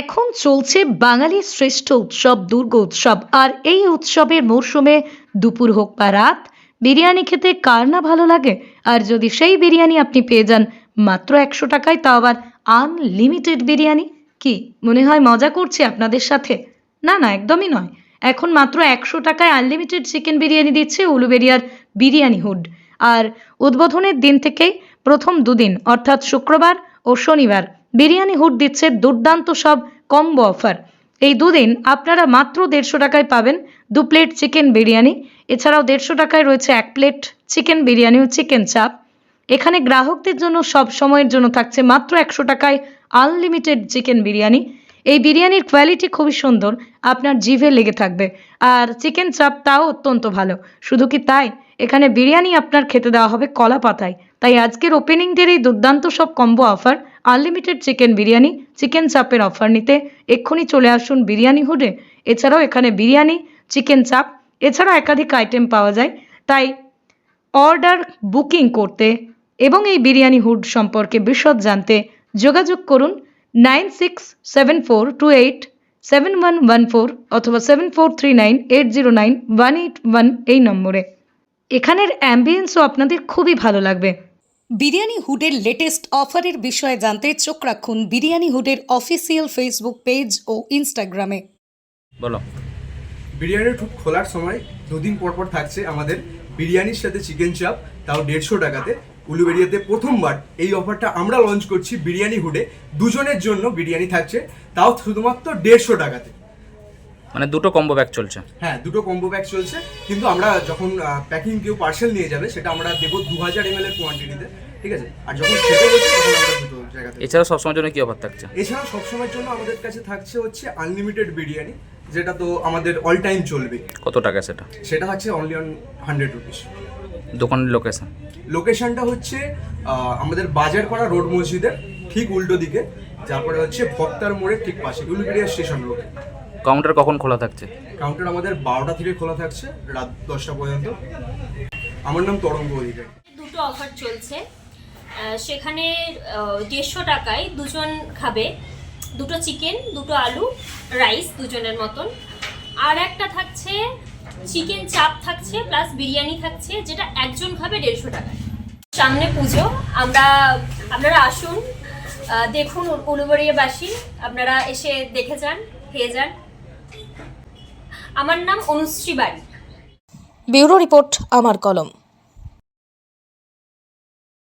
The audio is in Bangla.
এখন চলছে বাঙালির শ্রেষ্ঠ উৎসব দুর্গোৎসব আর এই উৎসবের মরশুমে দুপুর হোক বা রাত, বিরিয়ানি খেতে কার না ভালো লাগে? আর যদি সেই বিরিয়ানি আপনি পেয়ে যান, মাত্র একশো টাকায়, তাও আবার আনলিমিটেড বিরিয়ানি? কি, মনে হয় মজা করছে আপনাদের সাথে? না না, একদমই নয়। এখন মাত্র একশো টাকায় আনলিমিটেড চিকেন বিরিয়ানি দিচ্ছে উলুবেরিয়ার বিরিয়ানি হুড। আর উদ্বোধনের দিন থেকেই প্রথম দুদিন, অর্থাৎ শুক্রবার ও শনিবার বিরিয়ানি হুড দিচ্ছে দুর্দান্ত সব কম্বো অফার। এই দুদিন আপনারা মাত্র দেড়শো টাকায় পাবেন দু প্লেট চিকেন বিরিয়ানি। এছাড়াও দেড়শো টাকায় রয়েছে এক প্লেট চিকেন বিরিয়ানি ও চিকেন চাপ। এখানে গ্রাহকদের জন্য সব সময়ের জন্য থাকছে মাত্র একশো টাকায় আনলিমিটেড চিকেন বিরিয়ানি। এই বিরিয়ানির কোয়ালিটি খুবই সুন্দর, আপনার জিভে লেগে থাকবে। আর চিকেন চাপ তাও অত্যন্ত ভালো। শুধু কি তাই? এখানে বিরিয়ানি আপনার খেতে দেওয়া হবে কলা পাতায় তাই আজকের ওপেনিং ডের এই দুর্দান্ত সব combo offer. Unlimited chicken biryani, chicken চাপের অফার নিতে এক্ষুনি চলে আসুন বিরিয়ানি হুডে। এছাড়াও এখানে বিরিয়ানি, চিকেন চাপ, এছাড়া একাধিক আইটেম পাওয়া যায়। তাই অর্ডার বুকিং করতে এবং এই বিরিয়ানি হুড সম্পর্কে বিশদ জানতে যোগাযোগ করুন nine six seven four two eight seven one one four অথবা seven four three nine eight zero nine one eight one এই নম্বরে। এখানের অ্যাম্বিয়েন্সও আপনাদের খুবই ভালো লাগবে। বিরিয়ানি হুডের লেটেস্ট অফারের বিষয়ে জানতে চোখ রাখুন বিরিয়ানি হুডের অফিসিয়াল ফেসবুক পেজ ও ইনস্টাগ্রামে বলো। বিরিয়ানি ঠুক খোলার সময় দুদিন পর পর থাকছে আমাদের বিরিয়ানির সাথে চিকেন চাপ তাও দেড়শো টাকাতে। উলুবেরিয়াতে প্রথমবার এই অফারটা আমরা লঞ্চ করছি বিরিয়ানি হুডে। দুজনের জন্য বিরিয়ানি থাকছে তাও শুধুমাত্র দেড়শো টাকাতে। মানে দুটো কম্বো ব্যাগ চলছে। হ্যাঁ দুটো কম্বো ব্যাগ চলছে। কিন্তু আমরা যখন প্যাকিং কেউ পার্সেল নিয়ে যাবে সেটা আমরা দেবো দু হাজার এম এল এর কোয়ান্টিটিতে ঠিক আছে? আর যখন খেতে বসে তখন আমরা দুটো জায়গাতে এছাড়াও সবসময়ের জন্য কি অফার থাকছে? এছাড়া সবসময়ের জন্য আমাদের কাছে থাকছে হচ্ছে আনলিমিটেড বিরিয়ানি যেটা তো আমাদের অল টাইম চলবে। কত টাকা সেটা? সেটা হচ্ছে অনলি অন হান্ড্রেড রুপিস দোকানের লোকেশন লোকেশনটা হচ্ছে আমাদের বাজার করা রোড মসজিদের ঠিক উল্টো দিকে তারপরে হচ্ছে ভক্তার মোড়ের ঠিক পাশে উলুবেড়িয়া স্টেশন রোড। কাউন্টার কখন খোলা থাকছে? কাউন্টার আমাদের বারোটা থেকে খোলা থাকছে রাত দশটা পর্যন্ত। আমার নাম তরঙ্গ অধিকারী। দুটো অফার চলছে। সেখানে দেড়শো টাকায় দুজন খাবে। দুটো চিকেন দুটো আলু রাইস দুজনের মতন। আর একটা থাকছে চিকেন চাপ থাকছে প্লাস বিরিয়ানি থাকছে যেটা একজন খাবে দেড়শো টাকায়। সামনে পুজো আমরা আপনারা আসুন। দেখুন উলুবাড়িয়াবাসী আপনারা এসে দেখে যান খেয়ে যান। আমার নাম অনুশ্রী বাড়ি। ব্যুরো রিপোর্ট আমার কলম।